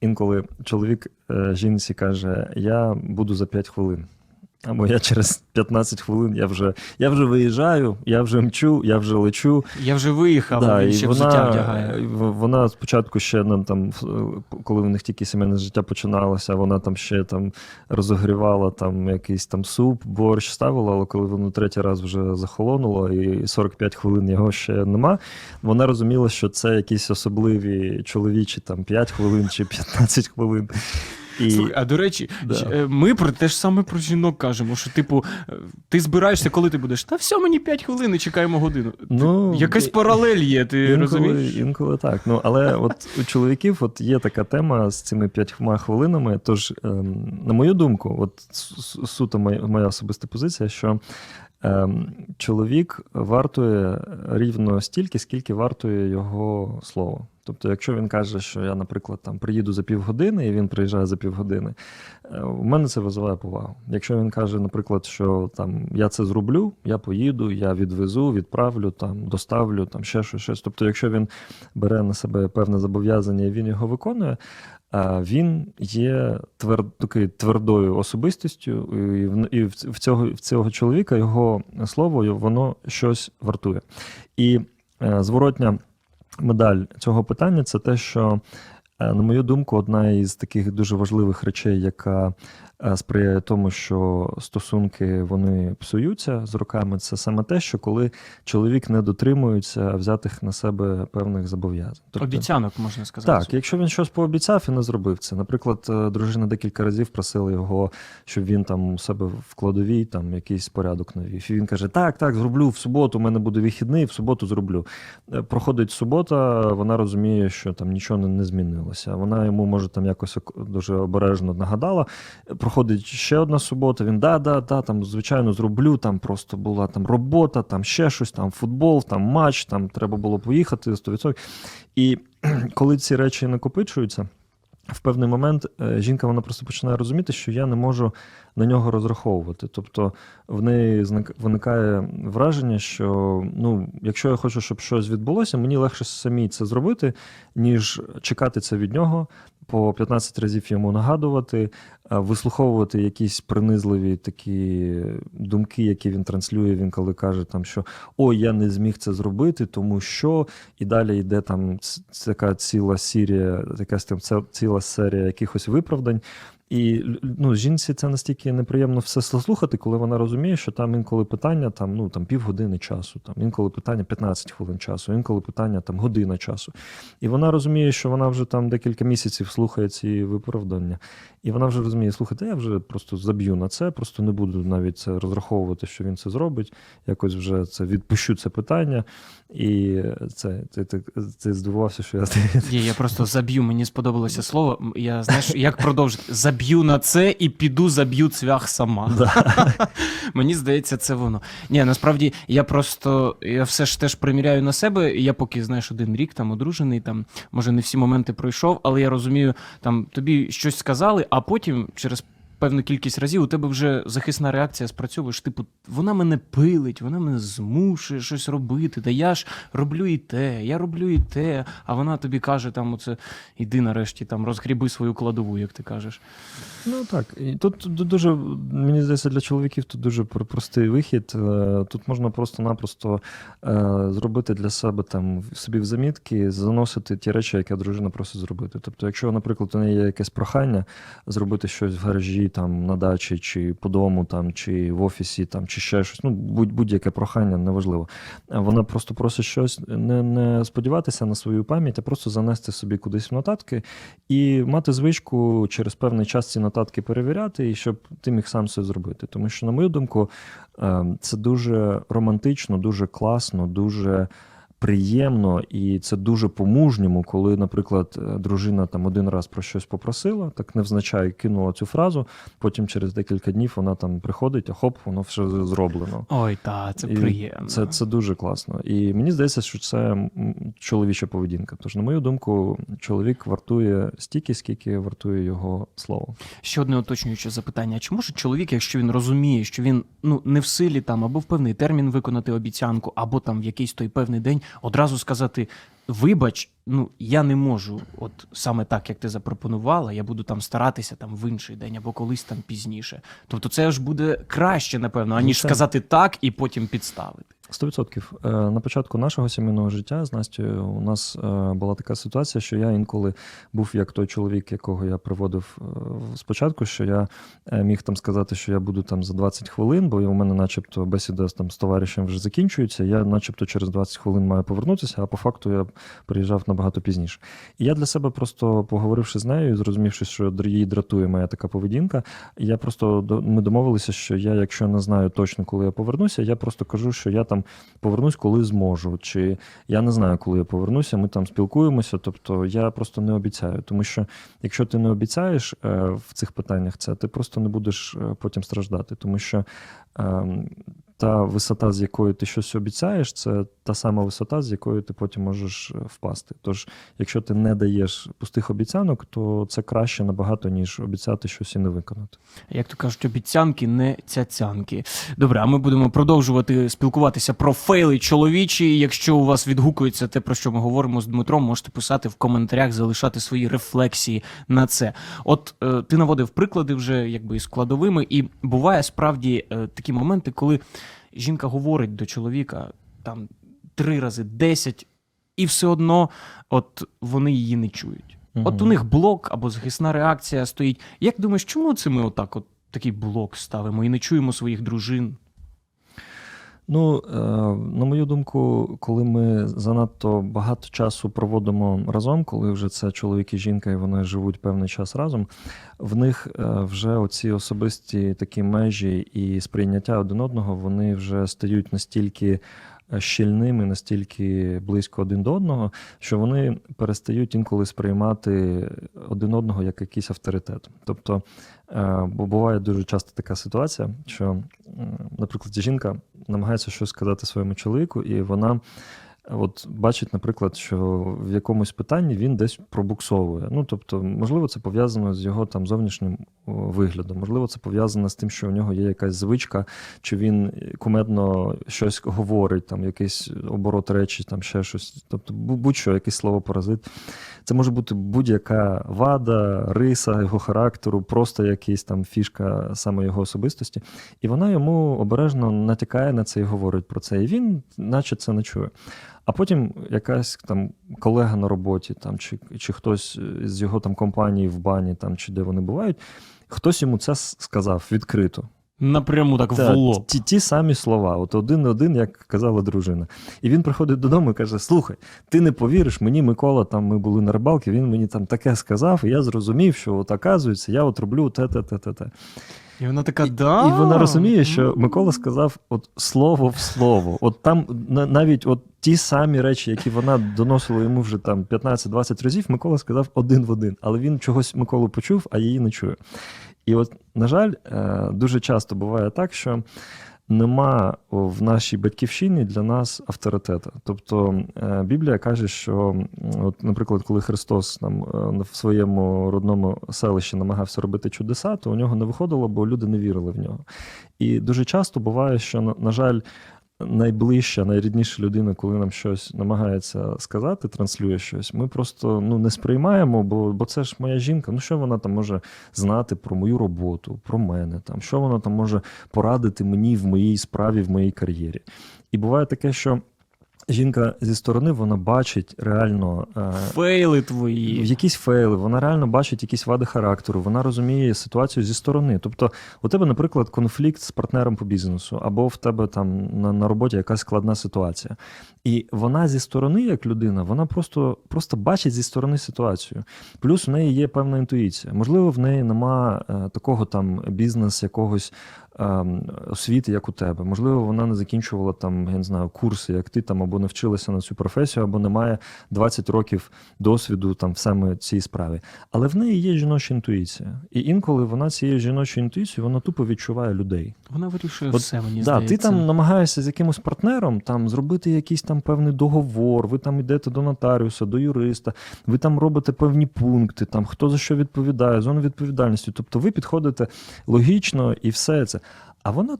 інколи чоловік е, жінці каже: Я буду за 5 хвилин. Або я через 15 хвилин я вже, я вже виїжджаю, я вже мчу, я вже лечу. Я вже виїхав, Да, він і ще вона, вдягає. вона спочатку ще ну, там, коли в них тільки сімейне життя починалося, вона там ще там розогрівала там якийсь там суп, борщ ставила, але коли воно третій раз вже захолонуло і 45 хвилин його ще нема, вона розуміла, що це якісь особливі чоловічі там 5 хвилин чи 15 хвилин. І... Слухай, а до речі, Да. е, ми про те ж саме про жінок кажемо, що, типу, е, ти збираєшся, коли ти будеш? Та все, мені 5 хвилин і чекаємо годину. Ти- Ну, Якась і- паралель є, ти Інколи, розумієш? інколи так. Ну, але от у чоловіків от є така тема з цими п'ятьма хвилинами. Тож, ем, на мою думку, от су- су- суто моя, моя особиста позиція, що чоловік вартує рівно стільки, скільки вартує його слово. Тобто, якщо він каже, що я, наприклад, там приїду за півгодини, і він приїжджає за півгодини, е, у мене це визиває повагу. Якщо він каже, наприклад, що там я це зроблю, я поїду, я відвезу, відправлю, там доставлю, там ще щось, щось. Тобто, якщо він бере на себе певне зобов'язання і він його виконує, він є твер, такою твердою особистістю, і в, і в цього, в цього чоловіка його слово воно щось вартує. І е, зворотня медаль цього питання це те, що, е, на мою думку, одна із таких дуже важливих речей, яка сприяє тому, що стосунки вони псуються з роками, це саме те, що коли чоловік не дотримується взятих на себе певних зобов'язань. Тобто- Обіцянок, можна сказати. так, якщо він щось пообіцяв і не зробив це. Наприклад, е, дружина декілька разів просила його, щоб він там у себе в кладовій там якийсь порядок навів. І він каже: Так, так, зроблю в суботу. У мене буде вихідний, в суботу зроблю. Е, Проходить субота, вона розуміє, що там нічого не, не змінилося. Вона йому може там якось дуже обережно нагадала. Проходить ще одна субота. Він да, да, да, там звичайно зроблю. Там просто була там робота, там ще щось, там футбол, там матч, там треба було поїхати 100%. І коли ці речі накопичуються, в певний момент е, жінка вона просто починає розуміти, що я не можу на нього розраховувати. Тобто в неї виникає враження, що ну, якщо я хочу, щоб щось відбулося, мені легше самі це зробити, ніж чекати це від нього, по 15 разів йому нагадувати, е, вислуховувати якісь принизливі такі думки, які він транслює. Він коли каже, там, що ой, я не зміг це зробити, тому що і далі йде там така ціла серія, це- ціла серія якихось виправдань. І ну, жінці це настільки неприємно все слухати, коли вона розуміє, що там інколи питання там, ну, там, півгодини часу, там, інколи питання 15 хвилин часу, інколи питання там, година часу. І вона розуміє, що вона вже там декілька місяців слухає ці виправдання. І вона вже розуміє, слухайте, я вже просто заб'ю на це, просто не буду навіть це розраховувати, що він це зробить. Якось вже це відпущу це питання. І це ти, ти, ти здивувався, що я Є, я просто заб'ю, мені сподобалося слово. Я знаєш, як продовжити? Заб'ю на це і піду заб'ю цвях сама. Мені здається, це воно. Ні, насправді я просто я все ж теж приміряю на себе. Я поки знаєш один рік там одружений, там може не всі моменти пройшов, але я розумію, там тобі щось сказали, а потім через. Певну кількість разів у тебе вже захисна реакція спрацьовуєш. Типу, вона мене пилить, вона мене змушує щось робити. Та я ж роблю і те, я роблю і те. А вона тобі каже, там оце іди нарешті там розгріби свою кладову, як ти кажеш. Ну так, і тут ду- дуже, мені здається, для чоловіків тут дуже простий вихід. Е, Тут можна просто-напросто е, зробити для себе там собі в замітки, заносити ті речі, які дружина просить зробити. Тобто, якщо, наприклад, у неї є якесь прохання зробити щось в гаражі, там на дачі, чи по дому, там, чи в офісі, там, чи ще щось, ну будь- будь-яке прохання, неважливо. Вона просто просить щось не, не сподіватися на свою пам'ять, а просто занести собі кудись в нотатки і мати звичку через певний час ці нотатки перевіряти, і щоб ти міг сам це зробити. Тому що, на мою думку, е, це дуже романтично, дуже класно, дуже приємно, і це дуже по-мужньому, коли, наприклад, е, дружина там один раз про щось попросила, так невзначай кинула цю фразу. Потім через декілька днів вона там приходить, а хоп, воно все зроблено. Ой, та, це І приємно. Це, це дуже класно. І мені здається, що це чоловіча поведінка. Тож, на мою думку, чоловік вартує стільки, скільки вартує його слово. Ще одне уточнююче запитання: чи може чоловік, якщо він розуміє, що він ну не в силі там або в певний термін виконати обіцянку, або там в якийсь той певний день одразу сказати: Вибач, ну я не можу, от саме так, як ти запропонувала, я буду там старатися там в інший день або колись там пізніше. Тобто, це ж буде краще, напевно, аніж Ну, сказати так і потім підставити. Сто відсотків. Е, На початку нашого сімейного життя з Настю у нас е, була така ситуація, що я інколи був як той чоловік, якого я приводив е, спочатку, що я міг там сказати, що я буду там за 20 хвилин, бо у мене, начебто, бесіда там з товаришем вже закінчується. Я, начебто, через 20 хвилин маю повернутися, а по факту я приїжджав набагато пізніше. І я для себе просто поговоривши з нею, зрозумівши, що її дратує моя така поведінка, я просто ми домовилися, що я, якщо не знаю точно, коли я повернуся, я просто кажу, що я там повернусь, коли зможу. Чи я не знаю, коли я повернуся. Ми там спілкуємося. Тобто я просто не обіцяю. Тому що якщо ти не обіцяєш е, в цих питаннях це, ти просто не будеш е, потім страждати. Тому що е, та висота, з якою ти щось обіцяєш, це та сама висота, з якою ти потім можеш е, впасти. Тож, якщо ти не даєш пустих обіцянок, то це краще набагато, ніж обіцяти щось і не виконати. Як то кажуть, обіцянки, не цяцянки. Добре, а ми будемо продовжувати спілкуватися про фейли чоловічі. Якщо у вас відгукується те, про що ми говоримо з Дмитром, можете писати в коментарях, залишати свої рефлексії на це. От е, ти наводив приклади вже якби складовими, і буває справді е, такі моменти, коли жінка говорить до чоловіка там три рази, десять, і все одно от вони її не чують. От у них блок або захисна реакція стоїть. Як думаєш, чому це ми отак, от такий блок ставимо і не чуємо своїх дружин? Ну, е, на мою думку, коли ми занадто багато часу проводимо разом, коли вже це чоловік і жінка, і вони живуть певний час разом, в них е, вже оці особисті такі межі і сприйняття один одного, вони вже стають настільки щільними, настільки близько один до одного, що вони перестають інколи сприймати один одного як якийсь авторитет. Тобто, е, бо буває дуже часто така ситуація, що, наприклад, жінка намагається щось сказати своєму чоловіку, і вона. От бачить, наприклад, що в якомусь питанні він десь пробуксовує. Ну тобто, можливо, це пов'язано з його там зовнішнім виглядом, можливо, це пов'язано з тим, що у нього є якась звичка, чи він кумедно щось говорить, там якийсь оборот речі, там ще щось. Тобто, будь-що, якесь слово паразит. Це може бути будь-яка вада, риса його характеру, просто якась там фішка саме його особистості. І вона йому обережно натякає на це і говорить про це. І він, наче це не чує. А потім якась там колега на роботі, там, чи, чи хтось з його там компанії в бані, там, чи де вони бувають, хтось йому це сказав відкрито. Напряму так в лоб. ті, ті самі слова, от один на один, як казала дружина. І він приходить додому і каже: Слухай, ти не повіриш, мені Микола, там ми були на рибалці, він мені там таке сказав, і я зрозумів, що от оказується, я от роблю те, те, те, те, те. І вона така, да. І вона розуміє, що Микола сказав от слово в слово. От там навіть от ті самі речі, які вона доносила йому вже там 15-20 разів, Микола сказав один в один. Але він чогось Миколу почув, а її не чує. І от, на жаль, е, дуже часто буває так, що нема в нашій батьківщині для нас авторитету. Тобто е, Біблія каже, що, от, наприклад, коли Христос там е, в своєму родному селищі намагався робити чудеса, то у нього не виходило, бо люди не вірили в нього. І дуже часто буває, що, на, на жаль, найближча, найрідніша людина, коли нам щось намагається сказати, транслює щось, ми просто ну, не сприймаємо, бо, бо це ж моя жінка. Ну що вона там може знати про мою роботу, про мене, там, що вона там може порадити мені в моїй справі, в моїй кар'єрі. І буває таке, що жінка зі сторони вона бачить реально. е, Фейли твої. якісь фейли, вона реально бачить якісь вади характеру, вона розуміє ситуацію зі сторони. Тобто, у тебе, наприклад, конфлікт з партнером по бізнесу, або в тебе там на, на роботі якась складна ситуація. І вона зі сторони, як людина, вона просто, просто бачить зі сторони ситуацію. Плюс у неї є певна інтуїція. Можливо, в неї нема е, такого там бізнес якогось. Ем, Освіти, як у тебе. Можливо, вона не закінчувала там, я не знаю, курси, як ти там, або не вчилася на цю професію, або не має 20 років досвіду там в саме цій справі. Але в неї є жіноча інтуїція. І інколи вона цією жіночою інтуїцією вона тупо відчуває людей. Вона вирішує От, все, мені Да, здається. ти там намагаєшся з якимось партнером там зробити якийсь там певний договор. Ви там йдете до нотаріуса, до юриста, ви там робите певні пункти, там хто за що відповідає, зону відповідальності. Тобто ви підходите логічно і все це. А вона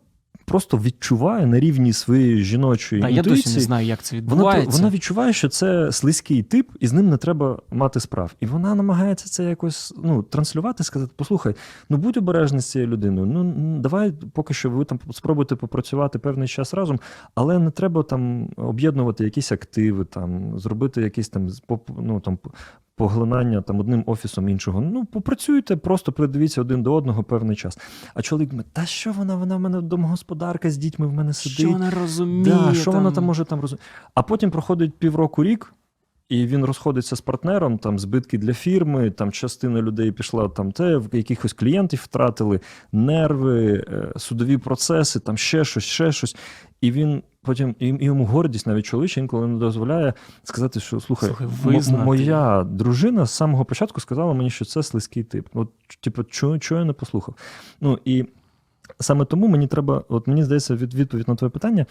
просто відчуває на рівні своєї жіночої Та я досі не знаю, як це Вона, відбувається. вона відчуває, що це слизький тип, і з ним не треба мати справ. І вона намагається це якось ну, транслювати, сказати: послухай, ну будь обережний з цією людиною. Ну давай поки що ви там спробуйте попрацювати певний час разом, але не треба там об'єднувати якісь активи, там зробити якісь там ну, там. Поглинання там одним офісом іншого. Ну, попрацюйте, просто придивіться один до одного певний час. А чоловік ми, та що вона? Вона в мене домогосподарка з дітьми в мене сидить. Що вона розуміє? Да, що вона там може там розуміти? А потім проходить півроку рік, і він розходиться з партнером, там збитки для фірми, там частина людей пішла там те, в якихось клієнтів втратили, нерви, е, судові процеси, там ще щось, ще щось. І він потім і йому гордість навіть чоловіча інколи не дозволяє сказати, що слухай, Слухай, моя дружина з самого початку сказала мені, що це слизький тип. От, типу, чого, чого я не послухав? Ну і саме тому мені треба, от мені здається, від відповідь на твоє питання,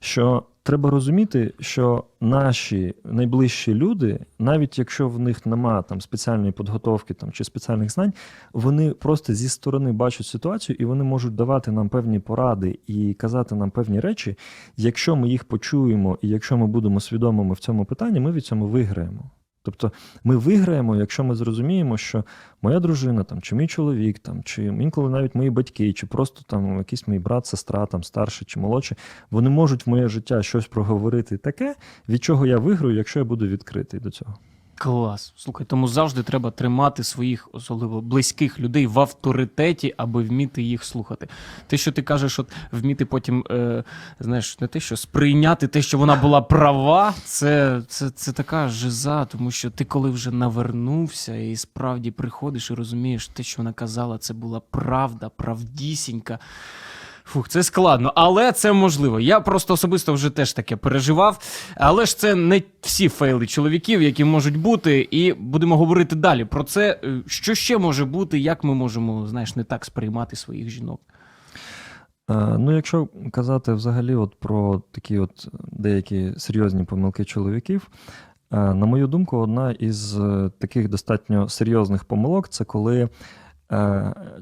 що треба розуміти, що наші найближчі люди, навіть якщо в них нема там спеціальної підготовки там чи спеціальних знань, вони просто зі сторони бачать ситуацію і вони можуть давати нам певні поради і казати нам певні речі. Якщо ми їх почуємо, і якщо ми будемо свідомими в цьому питанні, ми від цьому виграємо. Тобто ми виграємо, якщо ми зрозуміємо, що моя дружина, там, чи мій чоловік, там, чи інколи навіть мої батьки, чи просто там якийсь мій брат, сестра, там, старший чи молодший, вони можуть в моє життя щось проговорити таке, від чого я виграю, якщо я буду відкритий до цього. Клас. Слухай, тому завжди треба тримати своїх особливо близьких людей в авторитеті, аби вміти їх слухати. Те, що ти кажеш, от вміти потім, е, знаєш, не те, що сприйняти те, що вона була права, це, це, це така жиза, тому що ти коли вже навернувся і справді приходиш і розумієш, те, що вона казала, це була правда, правдісінька. Фух, це складно, але це можливо. Я просто особисто вже теж таке переживав. Але ж це не всі фейли чоловіків, які можуть бути, і будемо говорити далі про це. Е, Що ще може бути, як ми можемо, знаєш, не так сприймати своїх жінок. Е, Ну, якщо казати взагалі от про такі от деякі серйозні помилки чоловіків, е, на мою думку, одна із таких достатньо серйозних помилок це коли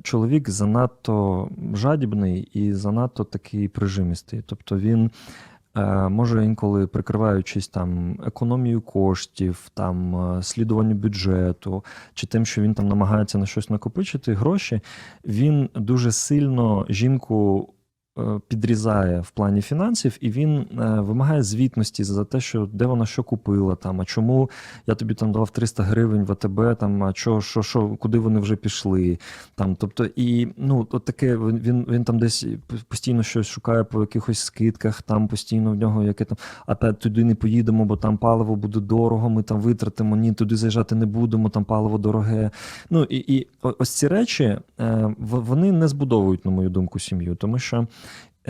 чоловік занадто жадібний і занадто такий прижимістий. Тобто він е, може інколи прикриваючись там економією коштів, там е, слідуванню бюджету, чи тим, що він там намагається на щось накопичити гроші, він дуже сильно жінку е, підрізає в плані фінансів, і він е, вимагає звітності за те, що де вона що купила, там, а чому я тобі там давав 300 гривень в АТБ, там, а що, що, що, куди вони вже пішли. Там, тобто, і ну, от таке, він, він, там десь постійно щось шукає по якихось скидках, там постійно в нього яке там, а та туди не поїдемо, бо там паливо буде дорого, ми там витратимо, ні, туди заїжджати не будемо, там паливо дороге. Ну і, і ось ці речі е, вони не збудовують, на мою думку, сім'ю, тому що.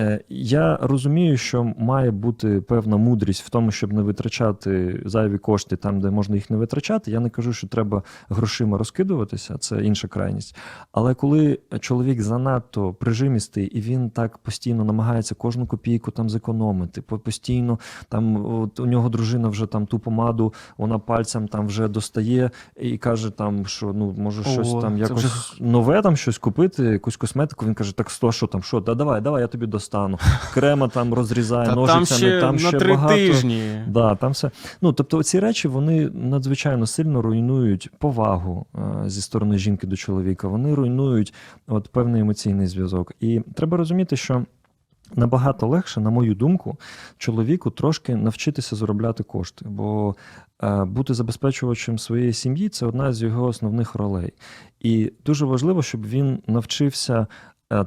Е, Я розумію, що має бути певна мудрість в тому, щоб не витрачати зайві кошти там, де можна їх не витрачати. Я не кажу, що треба грошима розкидуватися, це інша крайність. Але коли чоловік занадто прижимістий і він так постійно намагається кожну копійку там зекономити, постійно там от у нього дружина вже там ту помаду, вона пальцем там вже достає і каже, там що ну може О, щось там якось вже- нове там щось купити, якусь косметику. Він каже, так сто, що там, що, да давай, давай, я тобі достану. Крема там розрізає Та там ще там на ще три багато. тижні. Да, там все. Ну, тобто, ці речі вони надзвичайно сильно руйнують повагу е, зі сторони жінки до чоловіка. Вони руйнують от певний емоційний зв'язок. І треба розуміти, що. Набагато легше, на мою думку, чоловіку трошки навчитися заробляти кошти, бо е, бути забезпечувачем своєї сім'ї це одна з його основних ролей. І дуже важливо, щоб він навчився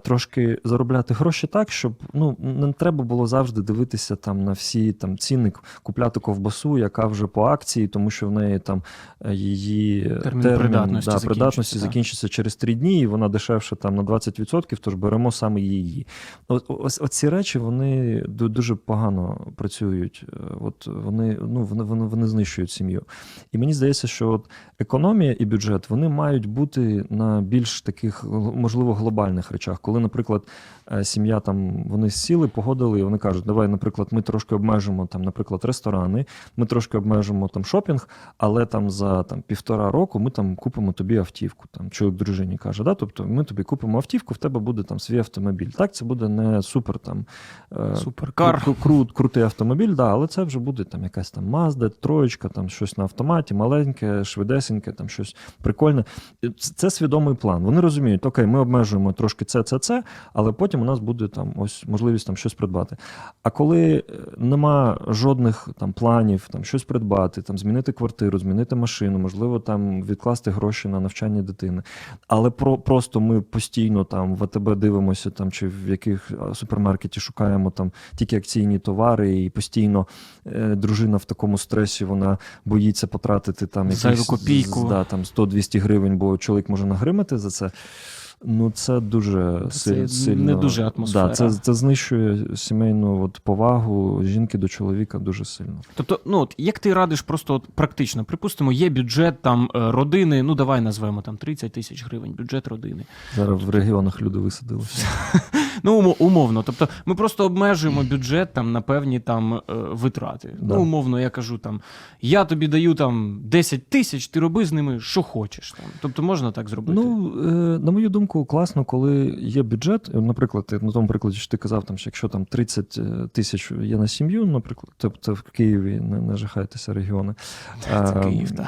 трошки заробляти гроші так, щоб ну не треба було завжди дивитися там на всі там ціни, купляти ковбасу, яка вже по акції, тому що в неї там е, її Термін придатності да, закінчиться, придатності закінчиться через три дні, і вона дешевше там на 20%, тож беремо саме її. Ось оці речі вони дуже погано працюють. Е, От вони, ну, вони, вони, вони знищують сім'ю. І мені здається, що от економія і бюджет вони мають бути на більш таких можливо глобальних речах. Речах. Коли, наприклад, е, сім'я там вони сіли, погодили, і вони кажуть, давай, наприклад, ми трошки обмежимо там, наприклад, ресторани, ми трошки обмежимо там шопінг, але там за там півтора року ми там купимо тобі автівку. Там чоловік дружині каже, да? тобто ми тобі купимо автівку, в тебе буде там свій автомобіль. Так, це буде не супер там е, Суперкар. кру- кру- крутий автомобіль, да, але це вже буде там якась там Mazda, троєчка, там щось на автоматі, маленьке, швидесеньке, там щось прикольне. Це свідомий план. Вони розуміють, окей, ми обмежуємо трошки це, це, це, але потім у нас буде там ось можливість там щось придбати. А коли е, нема жодних там планів, там щось придбати, там змінити квартиру, змінити машину, можливо, там відкласти гроші на навчання дитини. Але про просто ми постійно там в АТБ дивимося, там чи в яких супермаркеті шукаємо там тільки акційні товари, і постійно е, дружина в такому стресі, вона боїться потратити там якісь, копійку. Да, там 100-200 гривень, бо чоловік може нагримати за це. Ну, це дуже Це силь- не сильно. дуже атмосфера. Да, це, це знищує сімейну от, повагу жінки до чоловіка дуже сильно. Тобто, ну от як ти радиш просто от, практично, припустимо, є бюджет там е, родини, ну давай назвемо там 30 тисяч гривень, бюджет родини. Зараз в регіонах люди висадилися. Ну, умо- умовно. Тобто, ми просто обмежуємо бюджет там на певні там е, витрати. Да. Ну, умовно, я кажу там: я тобі даю там 10 тисяч, ти роби з ними, що хочеш. Там. Тобто можна так зробити. Ну, е, на мою думку, класно, коли є бюджет. Е, Наприклад, ти- на тому прикладі, що ти казав, там, що якщо там 30 тисяч є на сім'ю, наприклад, тобто в Києві не, не жахайтеся регіони. Це Е, Київ, так.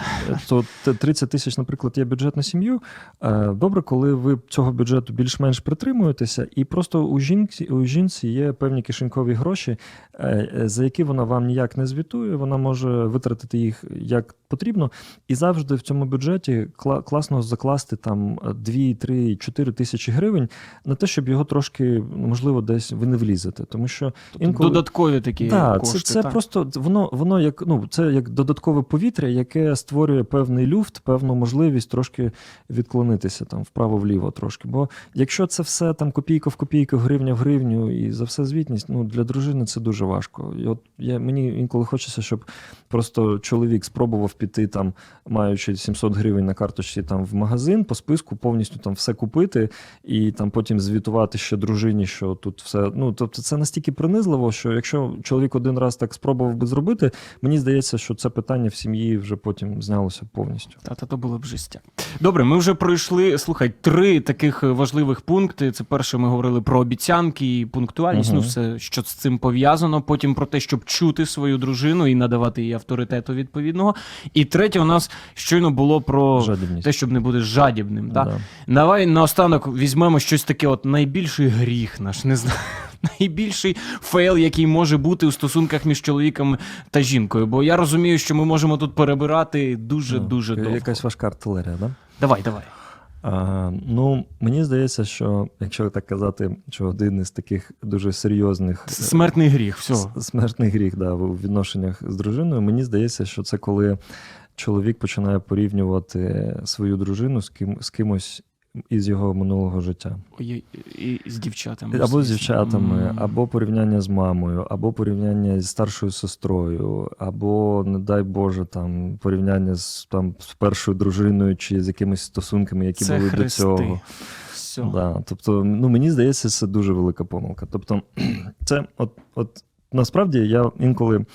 То 30 тисяч, наприклад, є бюджет на сім'ю. Е, Добре, коли ви цього бюджету більш-менш притримуєтеся, і просто у жінці, у жінці є певні кишенькові гроші, е, е, за які вона вам ніяк не звітує, вона може витратити їх як потрібно. І завжди в цьому бюджеті кла- класно закласти там 2, 3, 4 тисячі гривень на те, щоб його трошки, можливо, десь ви не влізете. Тому що Тобто інколи- Додаткові такі так, кошти. це, це так? просто воно, воно як ну це як додаткове повітря, яке створює певний люфт, певну можливість трошки відклонитися там вправо-вліво трошки. Бо якщо це все там копійка в копійку, гривня в гривню і за все звітність, ну для дружини це дуже важко. І от я мені інколи хочеться, щоб просто чоловік спробував піти там, маючи 700 гривень на карточці там в магазин по списку, повністю там все купити і там потім звітувати ще дружині, що тут все. Ну тобто, це настільки принизливо, що якщо чоловік один раз так спробував би зробити, мені здається, що це питання в сім'ї вже потім знялося повністю. Та, та то було б жестя. Добре, ми вже пройшли, слухай, три таких важливих пункти. Це перше, ми говорили про обіцянки і пунктуальність, Мгм. ну все, що з цим пов'язано. Потім про те, щоб чути свою дружину і надавати їй авторитету відповідного. І третє, у нас щойно було про Жадібність. те, щоб не бути жадібним. Та? Да. Давай наостанок візьмемо щось таке, от найбільший гріх наш, не знаю. Найбільший фейл, який може бути у стосунках між чоловіком та жінкою. Бо я розумію, що ми можемо тут перебирати дуже дуже Ну, довго. Якась важка артилерія, да? Давай, давай. А, ну, мені здається, що якщо так казати, що один із таких дуже серйозних Смертний гріх, все. смертний гріх да, у відношеннях з дружиною, мені здається, що це коли чоловік починає порівнювати свою дружину з ким з кимось із його минулого життя. І, і з дівчатами. Або з дівчатами, М. або порівняння з мамою, або порівняння зі старшою сестрою, або, не дай Боже, там порівняння з там з першою дружиною чи з якимись стосунками, які Це були до цього. Все. Да, тобто, ну мені здається, це дуже велика помилка. Тобто, це от, от насправді я інколи.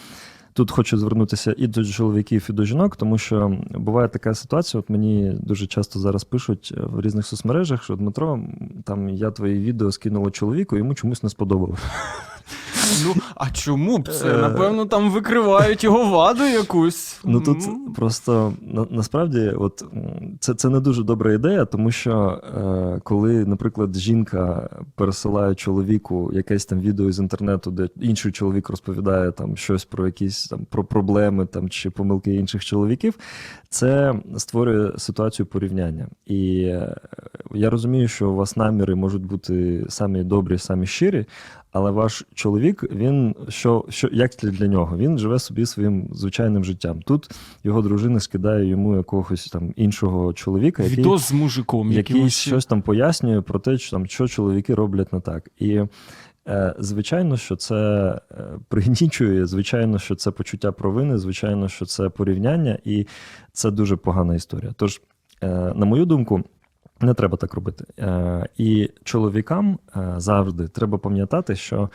Тут хочу звернутися і до чоловіків, і до жінок, тому що буває така ситуація. От мені дуже часто зараз пишуть е, в різних соцмережах, що Дмитро, там я твої відео скинула чоловіку, йому чомусь не сподобалось. Ну, а чому б це? Е. Напевно, там викривають його ваду якусь. Ну тут просто на, насправді, от це, це не дуже добра ідея, тому що е, коли, наприклад, жінка пересилає чоловіку якесь там відео з інтернету, де інший чоловік розповідає там щось про якісь там про проблеми там чи помилки інших чоловіків, це створює ситуацію порівняння. І е, я розумію, що у вас наміри можуть бути самі добрі, самі щирі. Але ваш чоловік, він що, що як для нього? Він живе собі своїм звичайним життям. Тут його дружина скидає йому якогось там іншого чоловіка, який, Відос з мужиком, який, ще- щось там пояснює про те, що там що чоловіки роблять не так. І е, звичайно, що це е, пригнічує, звичайно, що це почуття провини, звичайно, що це порівняння, і це дуже погана історія. Тож, е, на мою думку. Не треба так робити. Е, і чоловікам е, завжди треба пам'ятати, що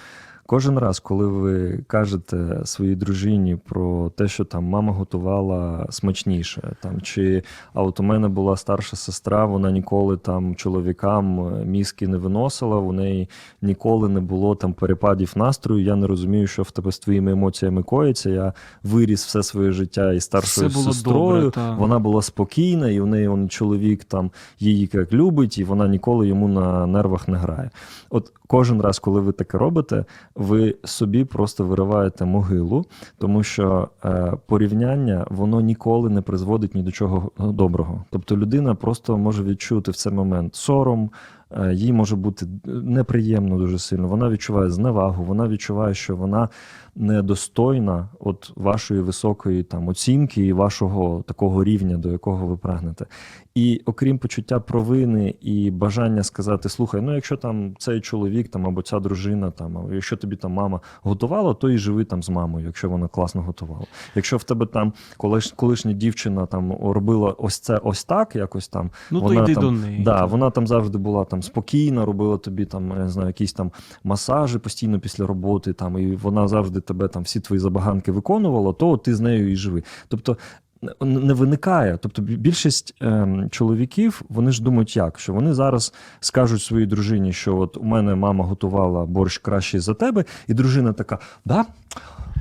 кожен раз, коли ви кажете своїй дружині про те, що там мама готувала смачніше, там чи а от у мене була старша сестра, вона ніколи там чоловікам е, мізки не виносила, у неї ніколи не було там перепадів настрою. Я не розумію, що в тебе з твоїми емоціями коїться. Я виріс все своє життя із старшою сестрою. добре, та. Вона була спокійна, і в неї он, чоловік там її як любить, і вона ніколи йому на нервах не грає. От кожен раз, коли ви таке робите, ви собі просто вириваєте могилу, тому що е, порівняння воно ніколи не призводить ні до чого доброго. Тобто людина просто може відчути в цей момент сором. е, Їй може бути неприємно дуже сильно. Вона відчуває зневагу, вона відчуває, що вона недостойна от вашої високої там оцінки і вашого такого рівня, до якого ви прагнете. І окрім почуття провини і бажання сказати: слухай, ну якщо там цей чоловік там або ця дружина, там або якщо тобі там мама готувала, то і живи там з мамою, якщо вона класно готувала. Якщо в тебе там колиш, колишня дівчина там робила ось це ось так, якось там Ну то йди там, до неї. Да, вона там завжди була там спокійна, робила тобі там, я не знаю, якісь там масажі постійно після роботи, там, і вона завжди тебе там всі твої забаганки виконувала, то ти з нею і живи. Тобто не- виникає. Тобто більшість ем, чоловіків вони ж думають, як що вони зараз скажуть своїй дружині, що от у мене мама готувала борщ кращий за тебе, і дружина така: да?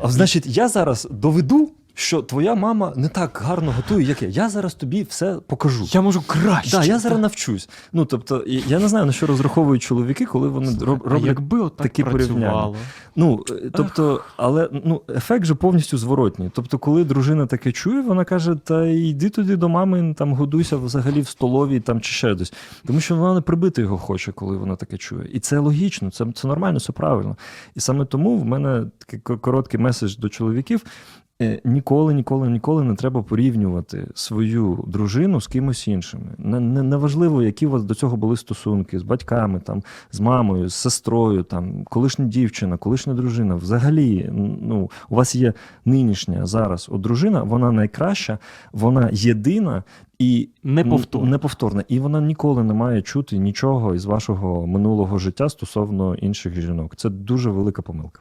А значить, я зараз доведу. Що твоя мама не так гарно готує, як я. Я зараз тобі все покажу. Я можу краще. Да, я зараз навчусь. Ну тобто, я не знаю на що розраховують чоловіки, коли вони роб- роблять якби от так такі порівняння. Ну, е, тобто, але ну, ефект же повністю зворотній. Тобто, коли дружина таке чує, вона каже: та йди туди до мами, там годуйся взагалі в столовій там чи ще десь. Тому що вона не прибити його хоче, коли вона таке чує. І це логічно, це, це нормально, це правильно. І саме тому в мене такий короткий меседж до чоловіків. Е, Ніколи, ніколи, ніколи не треба порівнювати свою дружину з кимось іншим. Не, не, неважливо, які у вас до цього були стосунки з батьками, там, з мамою, з сестрою, там, колишня дівчина, колишня дружина. Взагалі, ну, у вас є нинішня зараз от дружина, вона найкраща, вона єдина і Неповторна. неповторна. І вона ніколи не має чути нічого із вашого минулого життя стосовно інших жінок. Це дуже велика помилка.